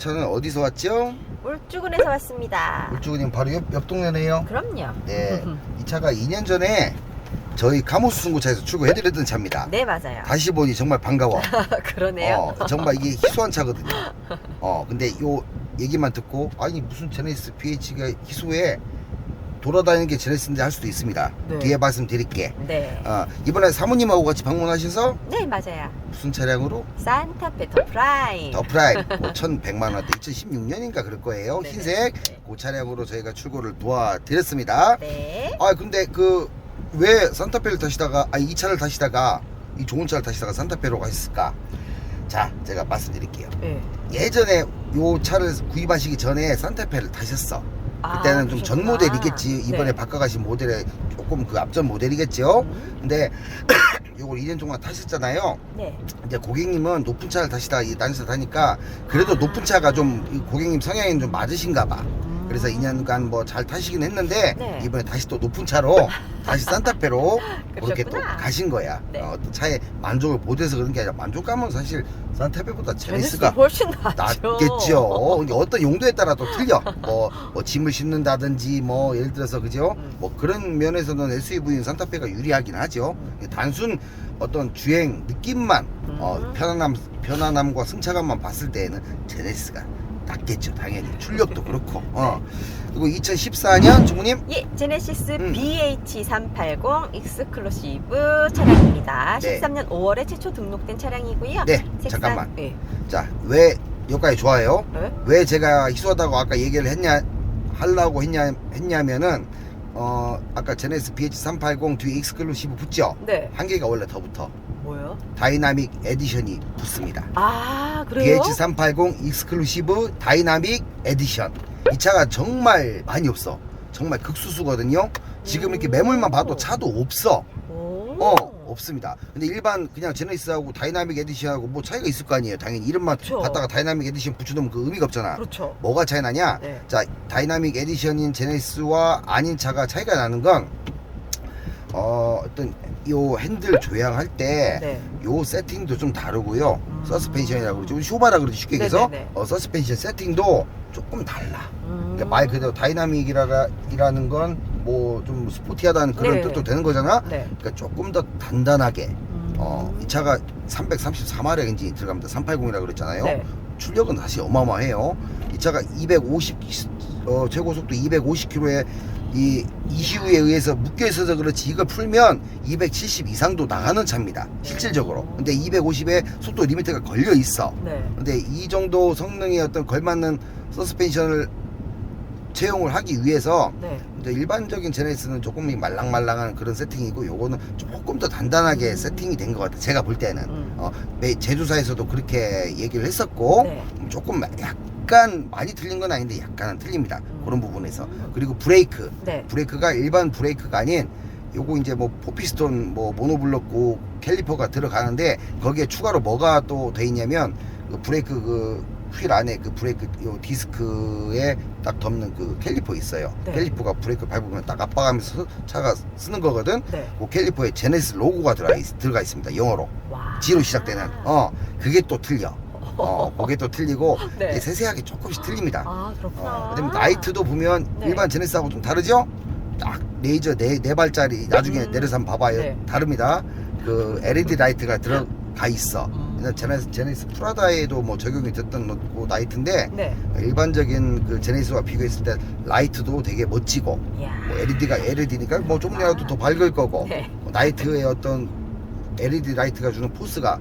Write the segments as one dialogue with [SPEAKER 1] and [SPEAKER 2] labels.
[SPEAKER 1] 저는 어디서 왔죠?
[SPEAKER 2] 울주군에서 왔습니다.
[SPEAKER 1] 울주군님 바로 옆, 옆 동네네요.
[SPEAKER 2] 그럼요.
[SPEAKER 1] 네. 이 차가 2년 전에 저희 가모스 중고차에서 출고해드렸던 차입니다.
[SPEAKER 2] 네 맞아요.
[SPEAKER 1] 다시 보니 정말 반가워.
[SPEAKER 2] 그러네요.
[SPEAKER 1] 어, 정말 이게 희소한 차거든요. 어, 근데 요 얘기만 듣고 아니 무슨 제네시스 PH가 희소해 돌아다니는 게 제네시스인데 할 수도 있습니다.
[SPEAKER 2] 네.
[SPEAKER 1] 뒤에 말씀드릴게.
[SPEAKER 2] 네.
[SPEAKER 1] 어, 이번에 사모님하고 같이 방문하셔서
[SPEAKER 2] 네 맞아요.
[SPEAKER 1] 무슨 차량으로
[SPEAKER 2] 산타페 더 프라임.
[SPEAKER 1] 더 프라임 5,100만 원대 2016년인가 그럴 거예요.
[SPEAKER 2] 네네.
[SPEAKER 1] 흰색
[SPEAKER 2] 네.
[SPEAKER 1] 그 차량으로 저희가 출고를 도와드렸습니다.
[SPEAKER 2] 네.
[SPEAKER 1] 아 근데 그 왜 산타페를 타시다가 아니 이 차를 타시다가 이 좋은 차를 타시다가 산타페로 가셨을까? 자 제가 말씀드릴게요.
[SPEAKER 2] 네.
[SPEAKER 1] 예전에 요 차를 구입하시기 전에 산타페를 타셨어. 그때는
[SPEAKER 2] 아,
[SPEAKER 1] 좀 전. 모델이겠지. 이번에
[SPEAKER 2] 네.
[SPEAKER 1] 바꿔가신 모델에 조금 그 앞전 모델이겠죠.
[SPEAKER 2] 음,
[SPEAKER 1] 근데 요걸 2년 동안 타셨잖아요.
[SPEAKER 2] 네.
[SPEAKER 1] 이제 고객님은 높은 차를 타시다 이 딴차 타니까 그래도
[SPEAKER 2] 아.
[SPEAKER 1] 높은 차가 좀이 고객님 성향이 좀 맞으신가 봐.
[SPEAKER 2] 음.
[SPEAKER 1] 그래서 2년간 뭐 잘 타시긴 했는데
[SPEAKER 2] 네.
[SPEAKER 1] 이번에 다시 또 높은 차로 다시 산타페로 그렇게 또
[SPEAKER 2] 그러셨구나.
[SPEAKER 1] 가신 거야.
[SPEAKER 2] 네.
[SPEAKER 1] 어, 또 차에 만족을 못해서 그런 게 아니라 만족감은 사실 산타페보다
[SPEAKER 2] 제네시스가
[SPEAKER 1] 제네스가
[SPEAKER 2] 훨씬 낫죠.
[SPEAKER 1] 낫겠죠. 근데 어떤 용도에 따라 또 틀려. 뭐, 뭐 짐을 싣는다든지 뭐 예를 들어서 그죠?
[SPEAKER 2] 음.
[SPEAKER 1] 뭐 그런 면에서는 SUV인 산타페가 유리하긴 하죠.
[SPEAKER 2] 음.
[SPEAKER 1] 단순 어떤 주행 느낌만 어,
[SPEAKER 2] 음.
[SPEAKER 1] 편안함 편안함과 승차감만 봤을 때에는 제네시스가 낫겠죠. 당연히 출력도 그렇고. 어. 그리고 2014년 주무님
[SPEAKER 2] 예, 제네시스
[SPEAKER 1] 음.
[SPEAKER 2] BH380 익스클루시브 차량입니다.
[SPEAKER 1] 네.
[SPEAKER 2] 13년 5월에 최초 등록된 차량이고요.
[SPEAKER 1] 네
[SPEAKER 2] 색상-
[SPEAKER 1] 잠깐만.
[SPEAKER 2] 네.
[SPEAKER 1] 자왜 여기까지 좋아요?
[SPEAKER 2] 네?
[SPEAKER 1] 왜 제가 희소하다고 아까 얘기를 했냐 하려고 했냐 했냐면은 어 아까 제네시스 BH380 뒤에 익스클루시브 붙죠?
[SPEAKER 2] 네.
[SPEAKER 1] 한 개가 원래 더 붙어.
[SPEAKER 2] 뭐요?
[SPEAKER 1] 다이나믹 에디션이 붙습니다.
[SPEAKER 2] 아, 그래요?
[SPEAKER 1] BH380 익스클루시브 다이나믹 에디션. 이 차가 정말 많이 없어. 정말 극수수거든요. 지금 이렇게
[SPEAKER 2] 오.
[SPEAKER 1] 매물만 봐도 차도 없어.
[SPEAKER 2] 오.
[SPEAKER 1] 어, 없습니다. 근데 일반 그냥 제네시스하고 다이나믹 에디션하고 뭐 차이가 있을 거 아니에요. 당연히 이름만
[SPEAKER 2] 그쵸.
[SPEAKER 1] 갖다가 다이나믹 에디션 붙여놓으면 그 의미가 없잖아.
[SPEAKER 2] 그렇죠.
[SPEAKER 1] 뭐가 차이 나냐?
[SPEAKER 2] 네.
[SPEAKER 1] 자, 다이나믹 에디션인 제네시스와 아닌 차가 차이가 나는 건 어, 어떤 요 핸들 조향할 때
[SPEAKER 2] 네.
[SPEAKER 1] 요 세팅도 좀 다르고요.
[SPEAKER 2] 음.
[SPEAKER 1] 서스펜션이라고 그러죠. 쇼바라 그러지 쉽게 얘기해서
[SPEAKER 2] 네네네.
[SPEAKER 1] 어, 서스펜션 세팅도 조금 달라.
[SPEAKER 2] 음.
[SPEAKER 1] 그러니까 말 그대로 다이나믹이라는 건 뭐 좀 스포티하다는 그런
[SPEAKER 2] 네.
[SPEAKER 1] 뜻도 되는 거잖아.
[SPEAKER 2] 네.
[SPEAKER 1] 그러니까 조금 더 단단하게
[SPEAKER 2] 음.
[SPEAKER 1] 어, 이 차가 334마력 엔진이 들어갑니다. 380이라고 그랬잖아요.
[SPEAKER 2] 네.
[SPEAKER 1] 출력은 다시 어마어마해요. 이 차가 250 어, 최고 속도 250km에 이 ECU에 의해서 묶여 있어서 그렇지 이걸 풀면 270 이상도 나가는 차입니다. 실질적으로. 근데 250에 속도 리미트가 걸려 있어.
[SPEAKER 2] 네.
[SPEAKER 1] 근데 이 정도 성능의 어떤 걸맞는 서스펜션을 채용을 하기 위해서
[SPEAKER 2] 네.
[SPEAKER 1] 이제 일반적인 제네시스는 조금 말랑말랑한 그런 세팅이고 요거는 조금 더 단단하게
[SPEAKER 2] 음.
[SPEAKER 1] 세팅이 된 것 같아요. 제가 볼 때는.
[SPEAKER 2] 음.
[SPEAKER 1] 어, 매- 제조사에서도 그렇게 얘기를 했었고
[SPEAKER 2] 네.
[SPEAKER 1] 조금 약간 많이 틀린 건 아닌데 약간은 틀립니다.
[SPEAKER 2] 음.
[SPEAKER 1] 그런 부분에서. 그리고 브레이크.
[SPEAKER 2] 네.
[SPEAKER 1] 브레이크가 일반 브레이크가 아닌 요거 이제 뭐 포피스톤 뭐 모노블럭고 캘리퍼가 들어가는데 거기에 추가로 뭐가 또 돼 있냐면 그 브레이크 그 휠 안에 그 브레이크 요 디스크에 딱 덮는 그 캘리퍼 있어요.
[SPEAKER 2] 네.
[SPEAKER 1] 캘리퍼가 브레이크 밟으면 딱 압박하면서 차가 쓰는 거거든.
[SPEAKER 2] 네.
[SPEAKER 1] 그 캘리퍼에 제네시스 로고가 들어가, 있, 들어가 있습니다. 영어로.
[SPEAKER 2] 와.
[SPEAKER 1] G로 시작되는. 어, 그게 또 틀려. 어, 그게 또 틀리고
[SPEAKER 2] 네.
[SPEAKER 1] 세세하게 조금씩 틀립니다.
[SPEAKER 2] 아, 그렇구나.
[SPEAKER 1] 어, 그다음에 라이트도 보면
[SPEAKER 2] 네.
[SPEAKER 1] 일반 제네시스하고 좀 다르죠? 딱 레이저 네, 네 발짜리 나중에
[SPEAKER 2] 음.
[SPEAKER 1] 내려서 한번 봐봐요.
[SPEAKER 2] 네.
[SPEAKER 1] 다릅니다. 그 LED 라이트가 들어가 있어.
[SPEAKER 2] 음.
[SPEAKER 1] 그냥 제네시스, 제네시스 프라다에도 뭐 적용이 됐던 뭐 라이트인데
[SPEAKER 2] 네.
[SPEAKER 1] 일반적인 그 제네시스와 비교했을 때 라이트도 되게 멋지고. 뭐 LED가 LED니까 뭐 조금이라도 더 밝을 거고
[SPEAKER 2] 네.
[SPEAKER 1] 뭐 나이트의 어떤 LED 라이트가 주는 포스가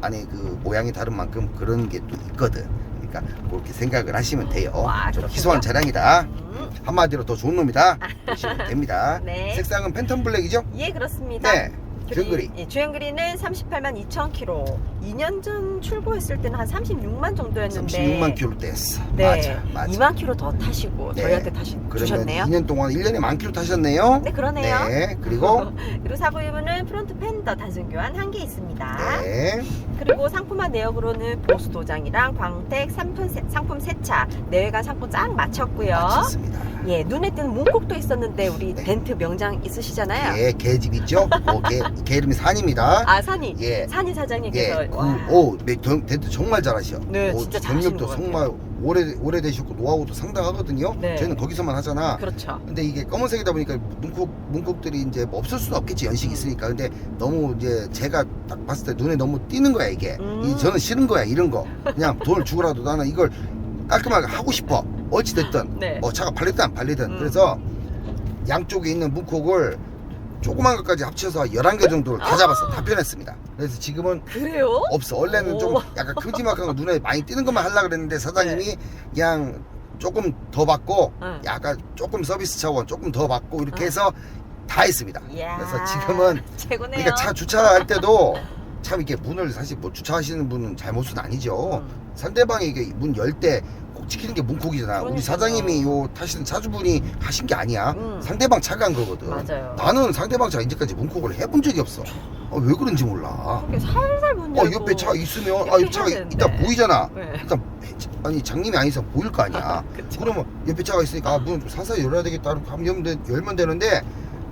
[SPEAKER 1] 아니 그 모양이 다른 만큼 그런 게 또 있거든. 그러니까 그렇게 생각을 하시면 돼요.
[SPEAKER 2] 와,
[SPEAKER 1] 좀
[SPEAKER 2] 그렇군요.
[SPEAKER 1] 희소한 차량이다.
[SPEAKER 2] 음.
[SPEAKER 1] 한마디로 더 좋은 놈이다. 보시면 됩니다.
[SPEAKER 2] 네.
[SPEAKER 1] 색상은 팬텀 블랙이죠?
[SPEAKER 2] 예, 그렇습니다.
[SPEAKER 1] 네. 주행거리.
[SPEAKER 2] 예, 주행거리는 38만 2천 킬로. 2년 전 출고했을 때는 한 36만 정도였는데.
[SPEAKER 1] 36만 킬로 뗐어.
[SPEAKER 2] 네.
[SPEAKER 1] 맞아, 맞아.
[SPEAKER 2] 2만 킬로 더 타시고
[SPEAKER 1] 네.
[SPEAKER 2] 저희한테
[SPEAKER 1] 그러면
[SPEAKER 2] 주셨네요.
[SPEAKER 1] 2년 동안 1년에 만 킬로 타셨네요.
[SPEAKER 2] 네, 그러네요.
[SPEAKER 1] 네. 그리고
[SPEAKER 2] 그리고 사부유무는 프론트 펜더 단순 교환 한 개 있습니다.
[SPEAKER 1] 네.
[SPEAKER 2] 그리고 상품화 내역으로는 보수 도장이랑 광택 상품, 세, 상품 세차, 내외관 상품 쫙 마쳤고요.
[SPEAKER 1] 맞췄습니다.
[SPEAKER 2] 예, 눈에 띄는 문콕도 있었는데 우리
[SPEAKER 1] 네.
[SPEAKER 2] 덴트 명장 있으시잖아요.
[SPEAKER 1] 예, 개집 있죠? 그게 개 이름이 산입니다.
[SPEAKER 2] 아 산이
[SPEAKER 1] 예.
[SPEAKER 2] 산이
[SPEAKER 1] 예,
[SPEAKER 2] 사장님께서
[SPEAKER 1] 그,
[SPEAKER 2] 와.
[SPEAKER 1] 오, 네, 경- 대도 정말 잘하셔.
[SPEAKER 2] 네,
[SPEAKER 1] 오,
[SPEAKER 2] 진짜 잘하시는
[SPEAKER 1] 경력도
[SPEAKER 2] 것 같아요.
[SPEAKER 1] 정말 오래 오래 되셨고 노하우도 상당하거든요.
[SPEAKER 2] 네.
[SPEAKER 1] 저희는 거기서만 하잖아.
[SPEAKER 2] 그렇죠.
[SPEAKER 1] 근데 이게 검은색이다 보니까 문콕 문콕들이 이제 뭐 없을 수는 없겠지 연식이
[SPEAKER 2] 음.
[SPEAKER 1] 있으니까. 근데 너무 이제 제가 딱 봤을 때 눈에 너무 띄는 거야 이게.
[SPEAKER 2] 음.
[SPEAKER 1] 이 저는 싫은 거야 이런 거. 그냥 돈을 주고라도 나는 이걸 깔끔하게 하고 싶어. 어찌 됐든
[SPEAKER 2] 네.
[SPEAKER 1] 뭐 차가 팔리든 안 팔리든.
[SPEAKER 2] 음.
[SPEAKER 1] 그래서 양쪽에 있는 문콕을 조그만 것까지 합쳐서 11개 정도를 다 잡았어. 다 변했습니다. 그래서 지금은
[SPEAKER 2] 그래요?
[SPEAKER 1] 없어. 원래는 좀
[SPEAKER 2] 오.
[SPEAKER 1] 약간 큼지막한 거 눈에 많이 띄는 것만 하려고 그랬는데 사장님이
[SPEAKER 2] 네.
[SPEAKER 1] 그냥 조금 더 받고
[SPEAKER 2] 응.
[SPEAKER 1] 약간 조금 서비스 차원 조금 더 받고 이렇게
[SPEAKER 2] 응.
[SPEAKER 1] 해서 다 했습니다.
[SPEAKER 2] 이야,
[SPEAKER 1] 그래서 지금은
[SPEAKER 2] 최고네요.
[SPEAKER 1] 그러니까 차 주차할 때도 참 이렇게 문을 사실 뭐 주차하시는 분은 잘못은 아니죠.
[SPEAKER 2] 음.
[SPEAKER 1] 상대방이 이게 문 열 때 꼭 지키는 게 문콕이잖아. 우리
[SPEAKER 2] 그러니까요.
[SPEAKER 1] 사장님이 요 타시는 차주분이 하신 게 아니야.
[SPEAKER 2] 음.
[SPEAKER 1] 상대방 차가 한 거거든.
[SPEAKER 2] 맞아요.
[SPEAKER 1] 나는 상대방 차 이제까지 문콕을 해본 적이 없어. 어, 왜 그런지 몰라.
[SPEAKER 2] 이렇게 살살
[SPEAKER 1] 문어
[SPEAKER 2] 열고
[SPEAKER 1] 옆에 차 있으면 아
[SPEAKER 2] 이렇게
[SPEAKER 1] 옆 차가
[SPEAKER 2] 해야 되는데.
[SPEAKER 1] 보이잖아.
[SPEAKER 2] 네.
[SPEAKER 1] 일단 아니 장님이 아니서 보일 거 아니야.
[SPEAKER 2] 그쵸.
[SPEAKER 1] 그러면 옆에 차가 있으니까 아, 문좀 사서 열어야 되겠다. 하면 열면, 되, 열면 되는데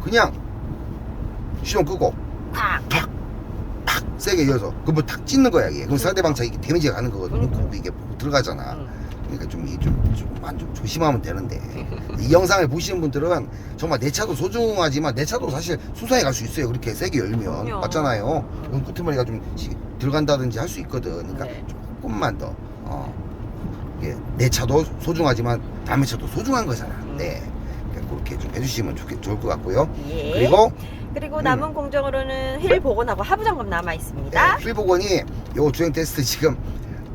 [SPEAKER 1] 그냥 시동 끄고
[SPEAKER 2] 탁.
[SPEAKER 1] 탁 세게 열어서 그뭐 탁 찢는 거야 이게. 그럼 상대방 차 이게 데미지가 가는 거거든.
[SPEAKER 2] 그러니까.
[SPEAKER 1] 문콕도 이게 들어가잖아.
[SPEAKER 2] 음.
[SPEAKER 1] 그러니까 좀, 이 좀, 좀, 좀 조심하면 되는데 이 영상을 보시는 분들은 정말 내 차도 소중하지만 내 차도 사실 수상해 갈 수 있어요 그렇게 세게 열면
[SPEAKER 2] 그럼요.
[SPEAKER 1] 맞잖아요 그럼 끄트머리가 좀 시- 들어간다든지 할 수 있거든 그러니까
[SPEAKER 2] 네.
[SPEAKER 1] 조금만 더 어, 이게 내 차도 소중하지만 남의 차도 소중한 거잖아
[SPEAKER 2] 음.
[SPEAKER 1] 네 그러니까 그렇게 좀 해주시면 좋겠, 좋을 것 같고요
[SPEAKER 2] 예.
[SPEAKER 1] 그리고
[SPEAKER 2] 그리고
[SPEAKER 1] 음.
[SPEAKER 2] 남은 공정으로는 힐 복원하고 하부 점검 남아 있습니다.
[SPEAKER 1] 네, 휠복원이 요 주행 테스트 지금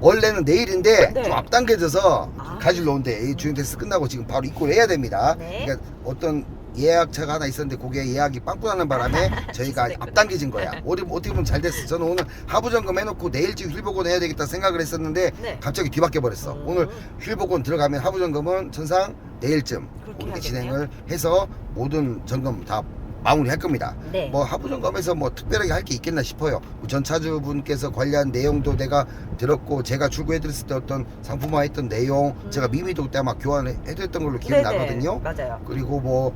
[SPEAKER 1] 원래는 내일인데
[SPEAKER 2] 네.
[SPEAKER 1] 좀 앞당겨져서
[SPEAKER 2] 아.
[SPEAKER 1] 가지러 오는데 이 주행 테스트 끝나고 지금 바로 입고를 해야 됩니다.
[SPEAKER 2] 네.
[SPEAKER 1] 그러니까 어떤 예약차가 하나 있었는데 그게 예약이 빵꾸나는 바람에 저희가. 앞당겨진 거야. 어디, 어떻게 보면 잘 됐어. 저는 오늘 하부 점검 해놓고 내일쯤 휠복원 해야 되겠다 생각을 했었는데
[SPEAKER 2] 네.
[SPEAKER 1] 갑자기 뒤바뀌어 버렸어.
[SPEAKER 2] 음.
[SPEAKER 1] 오늘 휠복원 들어가면 하부 점검은 천상 내일쯤 우리가. 진행을 해서 모든 점검 다 마무리 할 겁니다.
[SPEAKER 2] 네.
[SPEAKER 1] 뭐 하부 점검에서 뭐 특별하게 할 게 있겠나 싶어요. 전 차주분께서 관리한 내용도 내가 들었고 제가 출고해드렸을 때 어떤 상품화했던 내용
[SPEAKER 2] 음.
[SPEAKER 1] 제가 미미도 때 아마 교환해드렸던 걸로
[SPEAKER 2] 네네.
[SPEAKER 1] 기억나거든요.
[SPEAKER 2] 맞아요.
[SPEAKER 1] 그리고 뭐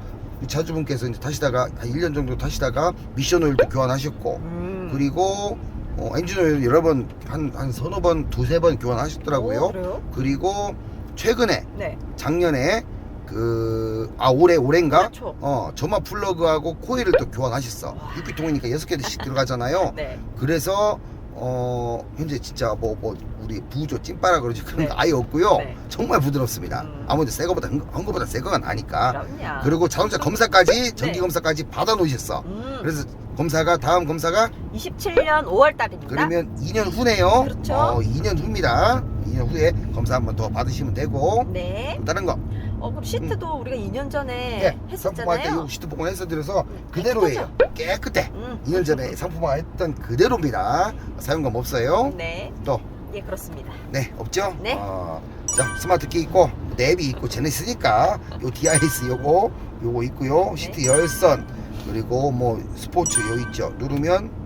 [SPEAKER 1] 차주분께서 이제 타시다가 한 1년 정도 타시다가 미션 오일도 교환하셨고
[SPEAKER 2] 음.
[SPEAKER 1] 그리고 어, 엔진 오일 여러 번한한 서너 번 두세 번 교환하셨더라고요.
[SPEAKER 2] 오, 그래요?
[SPEAKER 1] 그리고 최근에
[SPEAKER 2] 네.
[SPEAKER 1] 작년에 그 아 올해 올해인가
[SPEAKER 2] 그렇죠.
[SPEAKER 1] 어 점화 플러그하고 코일을 또 교환하셨어.
[SPEAKER 2] 와.
[SPEAKER 1] 6기통이니까 6개씩 들어가잖아요.
[SPEAKER 2] 네.
[SPEAKER 1] 그래서 어 현재 진짜 뭐 뭐 우리 부조 찐빠라 그러지 그런
[SPEAKER 2] 네.
[SPEAKER 1] 거 아예 없고요.
[SPEAKER 2] 네.
[SPEAKER 1] 정말 부드럽습니다.
[SPEAKER 2] 음.
[SPEAKER 1] 아무래도 새 거보다 한, 한 거보다 새 거가 나니까.
[SPEAKER 2] 그럼요.
[SPEAKER 1] 그리고 자동차 검사까지 정기
[SPEAKER 2] 네.
[SPEAKER 1] 검사까지 받아 놓으셨어.
[SPEAKER 2] 음.
[SPEAKER 1] 그래서 검사가 다음 검사가
[SPEAKER 2] 27년 5월 달입니다.
[SPEAKER 1] 그러면 2년 후네요.
[SPEAKER 2] 그렇죠.
[SPEAKER 1] 어, 2년 후입니다. 2년 후에 검사 한번 더 받으시면 되고
[SPEAKER 2] 네.
[SPEAKER 1] 또 다른 거.
[SPEAKER 2] 어 그럼 시트도 우리가 2년 전에
[SPEAKER 1] 예, 상품화할 때
[SPEAKER 2] 했었잖아요.
[SPEAKER 1] 요 시트 복원해서 드려서
[SPEAKER 2] 음,
[SPEAKER 1] 그대로예요. 깨끗해.
[SPEAKER 2] 음.
[SPEAKER 1] 2년 전에 상품화 했던 그대로입니다. 사용감 없어요.
[SPEAKER 2] 네.
[SPEAKER 1] 또,
[SPEAKER 2] 예, 그렇습니다.
[SPEAKER 1] 네, 없죠?
[SPEAKER 2] 네.
[SPEAKER 1] 어, 자, 스마트키 있고, 앱이 있고, 쟤네 있으니까, 요 DIS 요거, 요거 있고요. 시트
[SPEAKER 2] 네.
[SPEAKER 1] 열선, 그리고 뭐, 스포츠 요 있죠. 누르면,
[SPEAKER 2] 음,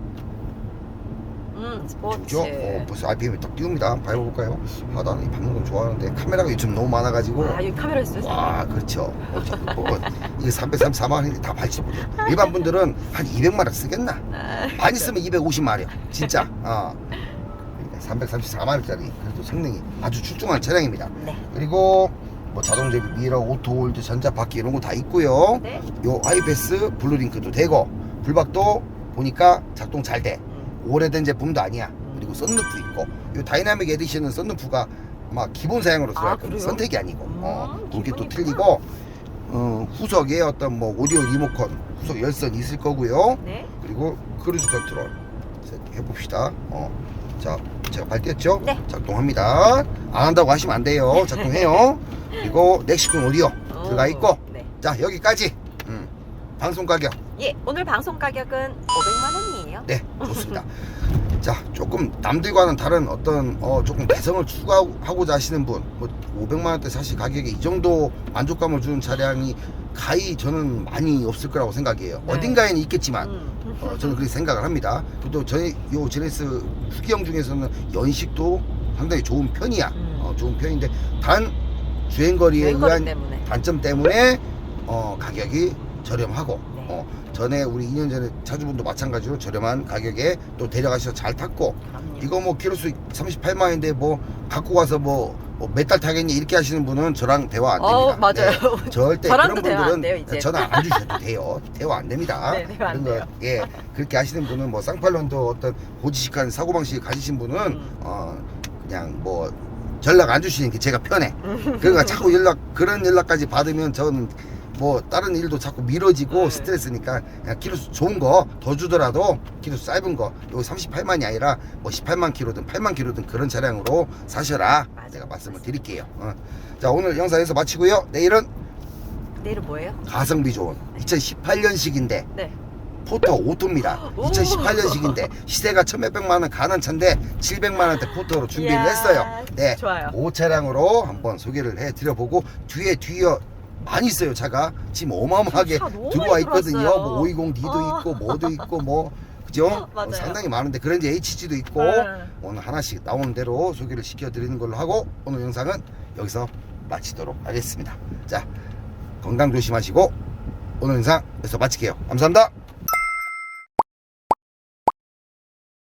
[SPEAKER 2] 스포츠.
[SPEAKER 1] 어, 벌써 RPM이 딱 띄웁니다. 밟아볼까요? 아, 나는 이 밟는 건 좋아하는데, 카메라가 요즘 너무 많아가지고,
[SPEAKER 2] 아, 여기 카메라 있어요.
[SPEAKER 1] 와, 그렇죠. 어, 저, 뭐, 이게 334만 원인데 다 발치 못해. 일반 분들은 한 200만 원 쓰겠나?
[SPEAKER 2] 아,
[SPEAKER 1] 많이 쓰면 250마력 진짜 어. 334만 원짜리 그래도 성능이 아주 출중한 차량입니다
[SPEAKER 2] 네.
[SPEAKER 1] 그리고 뭐 자동제비 미러 오토홀드 전자바퀴 이런 거 다 있고요
[SPEAKER 2] 네.
[SPEAKER 1] 요 하이패스 블루링크도 되고 불박도 보니까 작동 잘돼
[SPEAKER 2] 음.
[SPEAKER 1] 오래된 제품도 아니야 그리고 썬루프 있고 요 다이나믹 에디션은 썬루프가 아마 기본 사양으로
[SPEAKER 2] 아,
[SPEAKER 1] 들어갈 겁니다
[SPEAKER 2] 그래요?
[SPEAKER 1] 선택이 아니고 어,
[SPEAKER 2] 음,
[SPEAKER 1] 그게 또
[SPEAKER 2] 기본이구나.
[SPEAKER 1] 틀리고 어, 후석에 어떤 뭐 오디오 리모컨 후석 열선 있을 거고요
[SPEAKER 2] 네.
[SPEAKER 1] 그리고 크루즈 컨트롤 해봅시다. 어, 자, 제가 발 뗐죠?
[SPEAKER 2] 네.
[SPEAKER 1] 작동합니다. 안 한다고 하시면 안 돼요. 작동해요. 그리고 넥시콘 오디오 들어가 있고,
[SPEAKER 2] 네.
[SPEAKER 1] 자 여기까지. 음, 방송 가격,
[SPEAKER 2] 예, 오늘 방송 가격은 500만 원 이에요.
[SPEAKER 1] 네, 좋습니다. 자, 조금 남들과는 다른 어떤 어, 조금 개성을 추구하고자 하시는 분, 뭐 500만 원대 사실 가격에 이 정도 만족감을 주는 차량이 가히 저는 많이 없을 거라고 생각해요.
[SPEAKER 2] 네.
[SPEAKER 1] 어딘가에는 있겠지만.
[SPEAKER 2] 음.
[SPEAKER 1] 어, 저는 그렇게 생각을 합니다. 또 저희 요 제네스 후기형 중에서는 연식도 상당히 좋은 편이야.
[SPEAKER 2] 음.
[SPEAKER 1] 어, 좋은 편인데 단 주행거리에
[SPEAKER 2] 주행거리
[SPEAKER 1] 의한
[SPEAKER 2] 때문에.
[SPEAKER 1] 단점 때문에 어, 가격이 저렴하고
[SPEAKER 2] 네.
[SPEAKER 1] 어, 전에 우리 2년 전에 차주분도 마찬가지로 저렴한 가격에 또 데려가셔서 잘 탔고
[SPEAKER 2] 그럼요.
[SPEAKER 1] 이거 뭐 키로수 38만 원인데 뭐 갖고 가서 뭐 몇달 타겠니 이렇게 하시는 분은 저랑 대화 안 됩니다.
[SPEAKER 2] 어, 맞아요.
[SPEAKER 1] 네, 절대 그런 분들은
[SPEAKER 2] 돼요.
[SPEAKER 1] 전화 안 주셔도 돼요. 대화 안 됩니다.
[SPEAKER 2] 네, 대화 안
[SPEAKER 1] 그런 거, 예, 그렇게 하시는 분은 뭐 쌍팔년도 어떤 고지식한 사고 방식 가지신 분은
[SPEAKER 2] 음.
[SPEAKER 1] 어 그냥 뭐 연락 안 주시는 게 제가 편해.
[SPEAKER 2] 음.
[SPEAKER 1] 그러니까 자꾸 연락 그런 연락까지 받으면 저는 뭐 다른 일도 자꾸 미뤄지고
[SPEAKER 2] 네.
[SPEAKER 1] 스트레스니까 그냥 키로 수 좋은 거 더 주더라도 키로 수 짧은 거 여기 38만이 아니라 뭐 18만 키로든 8만 키로든 그런 차량으로 사셔라
[SPEAKER 2] 맞아요.
[SPEAKER 1] 제가 말씀을 드릴게요. 어. 자 오늘 영상 여기서 마치고요. 내일은
[SPEAKER 2] 내일은 뭐예요?
[SPEAKER 1] 가성비 좋은 2018년식인데
[SPEAKER 2] 네.
[SPEAKER 1] 포터 오토입니다.
[SPEAKER 2] 오.
[SPEAKER 1] 2018년식인데 시세가 천몇백만 원 가는 차인데 700만 원대 포터로 준비를
[SPEAKER 2] 이야,
[SPEAKER 1] 했어요. 네.
[SPEAKER 2] 좋아요.
[SPEAKER 1] 오 차량으로 한번 소개를 해 드려보고 뒤에 뒤에 많이 있어요 차가 지금 어마어마하게
[SPEAKER 2] 차 너무
[SPEAKER 1] 들어와
[SPEAKER 2] 많이
[SPEAKER 1] 있거든요
[SPEAKER 2] 들어왔어요.
[SPEAKER 1] 뭐 520D도
[SPEAKER 2] 어.
[SPEAKER 1] 있고 뭐도 있고 뭐 그죠
[SPEAKER 2] 맞아요.
[SPEAKER 1] 어, 상당히 많은데 그런지 HG도 있고
[SPEAKER 2] 네.
[SPEAKER 1] 오늘 하나씩 나오는 대로 소개를 시켜 드리는 걸로 하고 오늘 영상은 여기서 마치도록 하겠습니다 자 건강 조심하시고 오늘 영상 여기서 마칠게요 감사합니다